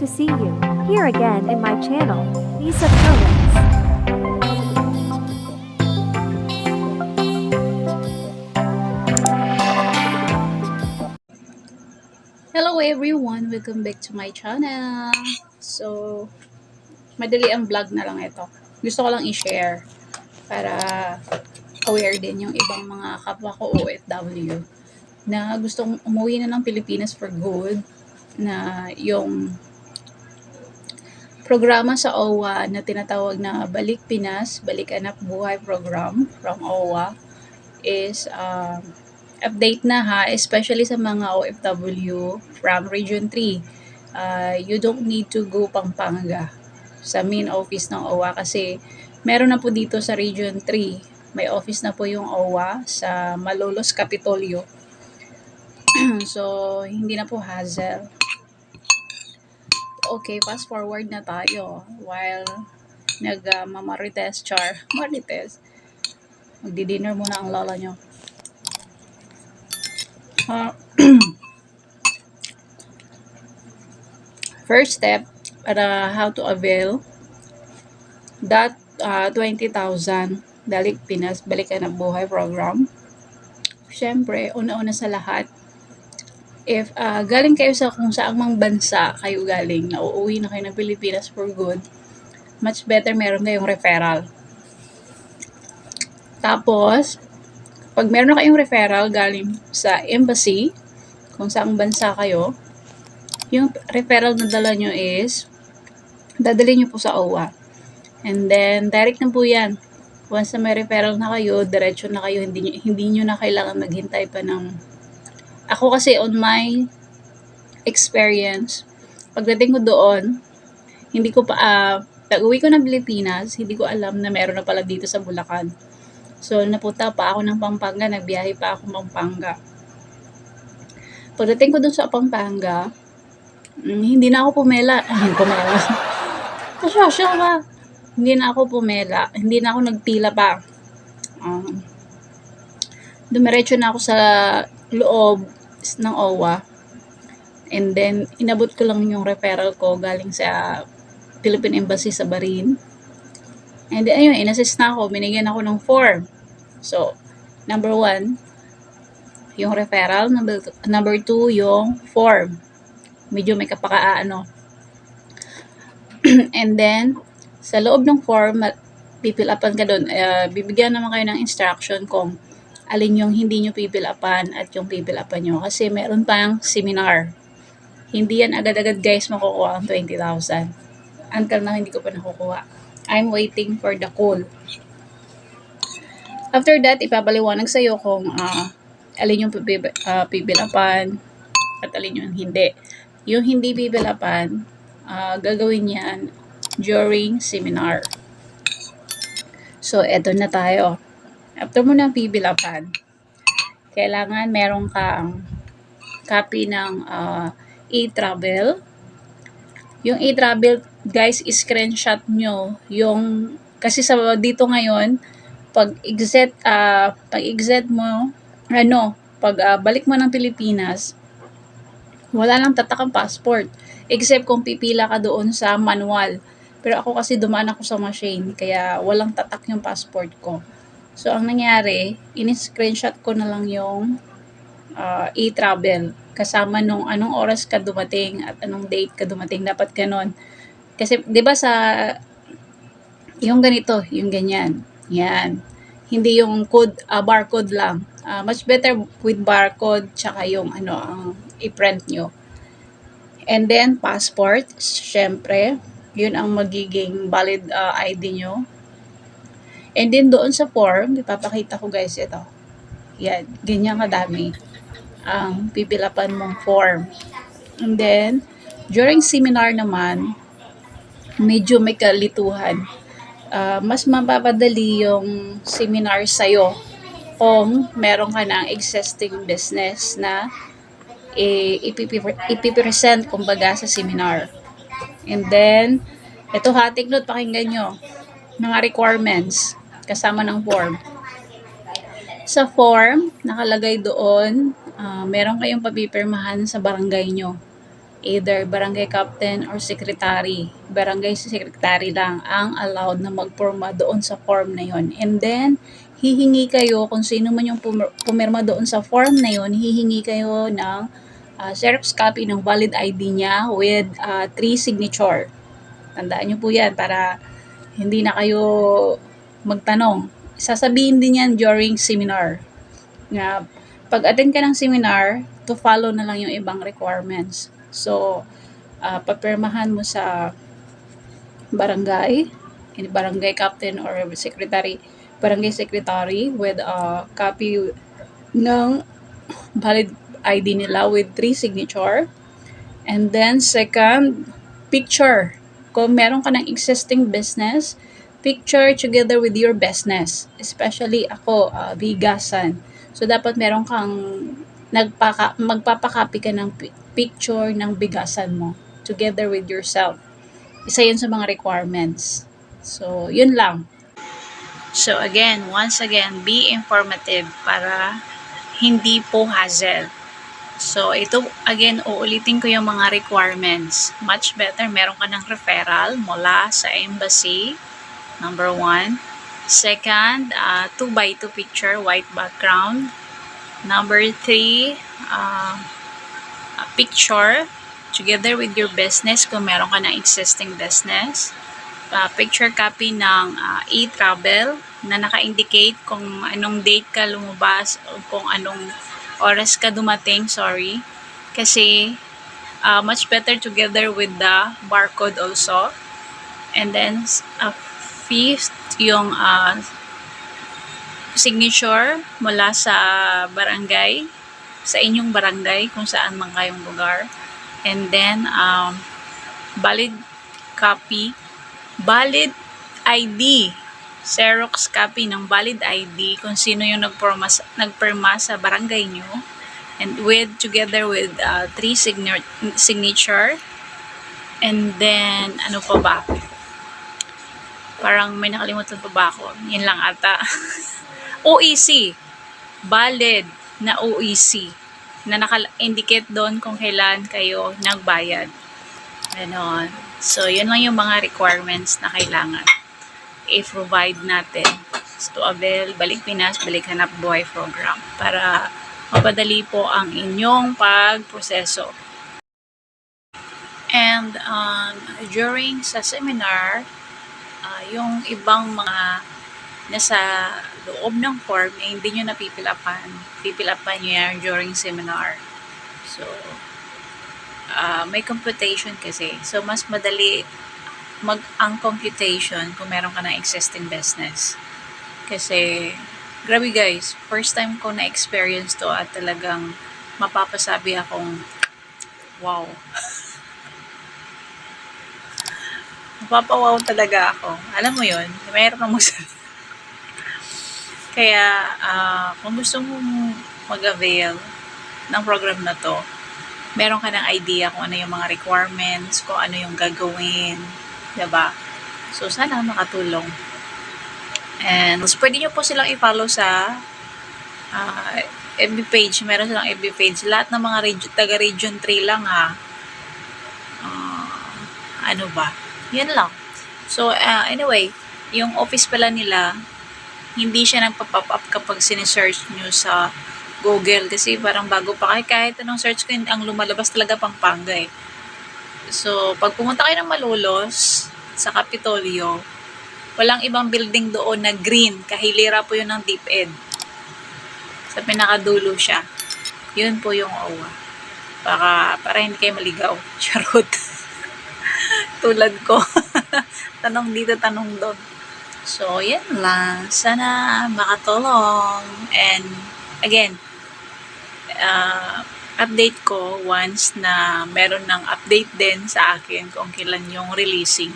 to see you here again in my channel, Lisa Phillips. Hello everyone! Welcome back to my channel. So, madali ang vlog na lang ito. Gusto ko lang i-share para aware din yung ibang mga kapwa ko OFW na gustong umuwi na ng Pilipinas for good na yung programa sa OWA na tinatawag na Balik Pinas, Balik Anak Buhay Program from OWA is um, update na ha, especially sa mga OFW from Region 3. Uh, you don't need to go Pampanga sa main office ng OWA kasi meron na po dito sa Region 3. May office na po yung OWA sa Malolos, Capitolio. so, hindi na po hassle. Okay, fast forward na tayo while nag-mamarites char. Marites. Magdi-dinner muna ang lola nyo. Uh, first step para how to avail that uh, 20,000 Dalik Pinas Balikan ng Buhay program. Siyempre, una-una sa lahat, if uh, galing kayo sa kung saang mang bansa kayo galing, na uuwi na kayo ng Pilipinas for good, much better meron kayong referral. Tapos, pag meron kayong referral galing sa embassy, kung saang bansa kayo, yung referral na dala nyo is, dadalhin nyo po sa OWA. And then, direct na po yan. Once na may referral na kayo, diretso na kayo, hindi, nyo- hindi nyo na kailangan maghintay pa ng... Ako kasi on my experience, pagdating ko doon, hindi ko pa, ah, pag-uwi ko ng Pilipinas, hindi ko alam na meron na pala dito sa Bulacan. So, napunta pa ako ng Pampanga, nagbiyahe pa ako ng Pampanga. Pagdating ko dun sa Pampanga, mm, hindi na ako pumela. Ay, pumela. Kasyasya ka. Hindi na ako pumela. Hindi na ako nagpila pa. Um, dumiretso na ako sa loob ng OWA. And then, inabot ko lang yung referral ko galing sa Philippine Embassy sa Barin. And then, ayun, inassist na ako. Binigyan ako ng form. So, number one, yung referral. Number, number two, yung form. Medyo may kapakaano. And then, sa loob ng form, pipilapan ka doon. Uh, bibigyan naman kayo ng instruction kung alin yung hindi nyo pipilapan at yung pipilapan nyo. Kasi meron pang seminar. Hindi yan agad-agad guys makukuha ang 20,000. Until na hindi ko pa nakukuha. I'm waiting for the call. After that, ipapaliwanag sa'yo kung ah, alin yung ah, pipilapan at alin yung hindi. Yung hindi pipilapan, ah, gagawin yan during seminar. So, eto na tayo. After mo ng pipilapan, kailangan meron kang copy ng ah, e-travel. Yung e-travel, guys, screenshot nyo yung, kasi sa dito ngayon, pag exit, ah pag exit mo, ano, pag ah, balik mo ng Pilipinas, wala nang tatakang passport. Except kung pipila ka doon sa manual. Pero ako kasi dumaan ako sa machine, kaya walang tatak yung passport ko. So, ang nangyari, in-screenshot ko na lang yung ah, e-travel. Kasama nung anong oras ka dumating at anong date ka dumating. Dapat ganon. Kasi, di ba sa, yung ganito, yung ganyan. Yan. Hindi yung code, ah, barcode lang. Ah, much better with barcode, tsaka yung ano, ang i-print nyo. And then, passport, syempre, yun ang magiging valid ah, ID nyo. And then, doon sa form, ipapakita ko guys ito. Yan, ganyan kadami ang pipilapan mong form. And then, during seminar naman, medyo may kalituhan. Ah, mas mapapadali yung seminar sa'yo kung meron ka ng existing business na eh, ipipre- ipipresent kumbaga sa seminar. And then, ito ha, take note, pakinggan nyo. Mga requirements kasama ng form. Sa form, nakalagay doon, ah, meron kayong papipirmahan sa barangay nyo. either barangay captain or secretary. Barangay secretary lang ang allowed na magporma doon sa form na yon. And then, hihingi kayo kung sino man yung pum- pumirma doon sa form na yon, hihingi kayo ng uh, Xerox copy ng valid ID niya with uh, three signature. Tandaan nyo po yan para hindi na kayo magtanong. Sasabihin din yan during seminar. Nga, pag attend ka ng seminar, to follow na lang yung ibang requirements. So, uh, papirmahan mo sa barangay, in barangay captain or secretary, barangay secretary with a copy ng valid ID nila with three signature. And then second, picture. Kung meron ka ng existing business, picture together with your business. Especially ako, uh, bigasan. So dapat meron kang nagpaka, magpapakopy ka ng pi- picture ng bigasan mo together with yourself. Isa yun sa mga requirements. So, yun lang. So again, once again, be informative para hindi po hassle. So, ito, again, uulitin ko yung mga requirements. Much better, meron ka ng referral mula sa embassy, number one. Second, uh, 2 by 2 picture, white background. Number three, uh, a picture together with your business kung meron ka ng existing business. Uh, picture copy ng uh, e-travel na naka-indicate kung anong date ka lumabas o kung anong oras ka dumating, sorry. Kasi uh, much better together with the barcode also. And then uh, fifth, yung uh, signature mula sa barangay, sa inyong barangay, kung saan man kayong lugar. And then, um, valid copy, valid ID, Xerox copy ng valid ID kung sino yung nagporma, sa- nagperma sa barangay nyo. And with, together with uh, three signa- signature. And then, ano pa ba? Parang may nakalimutan pa ba ako? Yun lang ata. OEC. Valid na OEC na naka-indicate doon kung kailan kayo nagbayad. Ganon. So, yun lang yung mga requirements na kailangan i-provide natin to avail Balik Pinas, Balik Hanap Buhay program para mapadali po ang inyong pagproseso. And um, during sa seminar, ah, yung ibang mga nasa loob ng form eh, hindi nyo napipilapan. Pipilapan nyo yan during seminar. So, ah, may computation kasi. So, mas madali mag ang computation kung meron ka ng existing business. Kasi, grabe guys, first time ko na-experience to at talagang mapapasabi akong, wow. Mapapawaw talaga ako. Alam mo yun, mayroon mo sa Kaya, ah, kung gusto mong mag-avail ng program na to, meron ka ng idea kung ano yung mga requirements, kung ano yung gagawin, ba? So, sana makatulong. And, mas pwede nyo po silang i-follow sa ah, FB page. Meron silang FB page. Lahat ng mga region, taga Region 3 lang ha. Ah, ano ba? Yan lang. So, ah, anyway, yung office pala nila, hindi siya nagpa-pop up kapag sinesearch nyo sa Google kasi parang bago pa kahit, kahit anong search ko ang lumalabas talaga Pampanga eh. So, pag pumunta kayo ng Malolos sa Kapitolyo, walang ibang building doon na green. Kahilira po yun ng DepEd. Sa pinakadulo siya. Yun po yung OWA. Para, para hindi kayo maligaw. Charot. Tulad ko. tanong dito, tanong doon. So, yan lang. Sana makatulong. And, again, uh, update ko once na meron ng update din sa akin kung kailan yung releasing.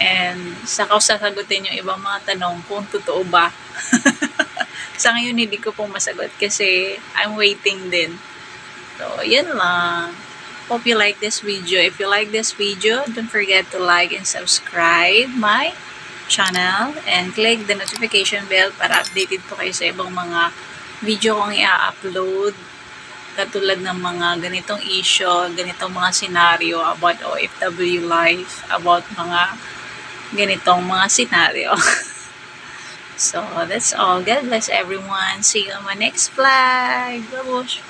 And saka ko sasagutin yung ibang mga tanong kung totoo ba. sa ngayon hindi ko po masagot kasi I'm waiting din. So, yan lang hope you like this video. If you like this video, don't forget to like and subscribe my channel and click the notification bell para updated po kayo sa ibang mga video kong i-upload katulad ng mga ganitong issue, ganitong mga senaryo about OFW life, about mga ganitong mga senaryo. so, that's all. God bless everyone. See you on my next vlog. Babush!